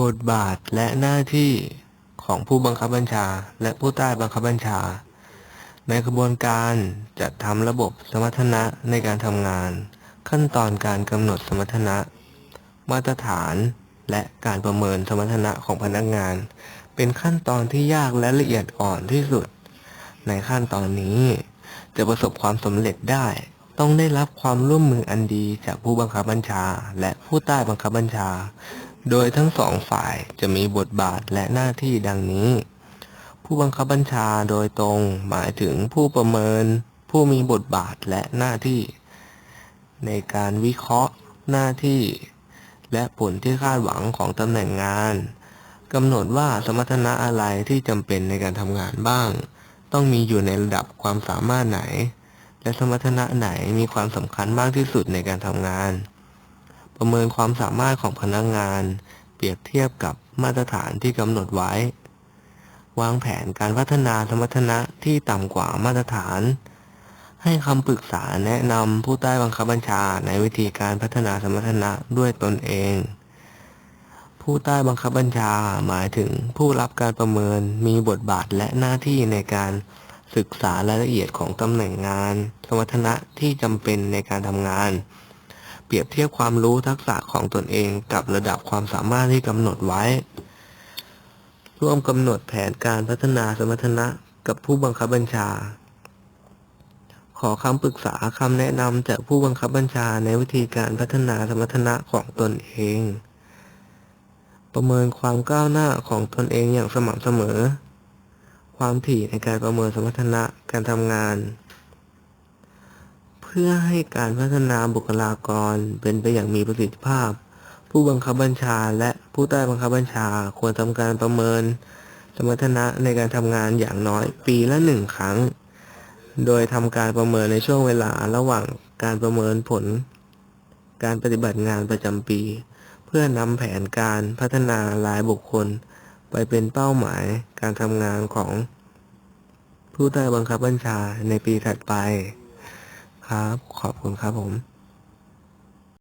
บทบาทและหน้าที่ของผู้บังคับบัญชา และผู้ใต้บังคับบัญชา ในกระบวนการจัดทำระบบสมรรถนะในการทำงาน ขั้นตอนการกำหนดสมรรถนะ มาตรฐานและการประเมินสมรรถนะของพนักงาน เป็นขั้นตอนที่ยากและละเอียดอ่อนที่สุด ในขั้นตอนนี้ จะประสบความสำเร็จได้ ต้องได้รับความร่วมมืออันดีจากผู้บังคับบัญชา และผู้ใต้บังคับบัญชา โดยทั้งสองฝ่ายจะมีบทบาทและหน้าที่ดังนี้ ผู้บังคับบัญชาโดยตรงหมายถึงผู้ประเมิน ผู้มีบทบาทและหน้าที่ ในการวิเคราะห์หน้าที่ และผลที่คาดหวังของตำแหน่งงานกำหนดว่าสมรรถนะอะไรที่จำเป็นในการทำงานบ้าง ต้องมีอยู่ในระดับความสามารถไหน และสมรรถนะไหนมีความสำคัญมากที่สุดในการทำงาน ประเมินความสามารถของพนักงาน เปรียบเทียบกับมาตรฐานที่กำหนดไว้ วางแผนการพัฒนาสมรรถนะที่ต่ำกว่ามาตรฐาน ให้คำปรึกษาแนะนำผู้ใต้บังคับบัญชาในวิธีการพัฒนาสมรรถนะด้วยตนเอง ผู้ใต้บังคับบัญชาหมายถึงผู้รับการประเมินมีบทบาทและหน้าที่ในการศึกษารายละเอียดของตำแหน่งงาน สมรรถนะที่จำเป็นในการทำงาน เปรียบเทียบความรู้ทักษะของตนเองกับระดับความสามารถที่กำหนดไว้ ร่วมกำหนดแผนการพัฒนาสมรรถนะกับผู้บังคับบัญชา ขอคำปรึกษาคำแนะนำจากผู้บังคับบัญชาในวิธีการพัฒนาสมรรถนะของตนเอง ประเมินความก้าวหน้าของตนเองอย่างสม่ำเสมอ ความถี่ในการประเมินสมรรถนะการทำงาน เพื่อให้การพัฒนาบุคลากรเป็นไปอย่างมีประสิทธิภาพ ผู้บังคับบัญชาและผู้ใต้บังคับบัญชาควรทำการประเมิน สมรรถนะในการทำงานอย่างน้อยปีละหนึ่งครั้ง โดยทำการประเมินในช่วงเวลาระหว่างการประเมินผล การปฏิบัติงานประจำปี เพื่อนำแผนการพัฒนารายบุคคล ไปเป็นเป้าหมายการทำงานของ ผู้ใต้บังคับบัญชาในปีถัดไป ครับ ขอบคุณครับผม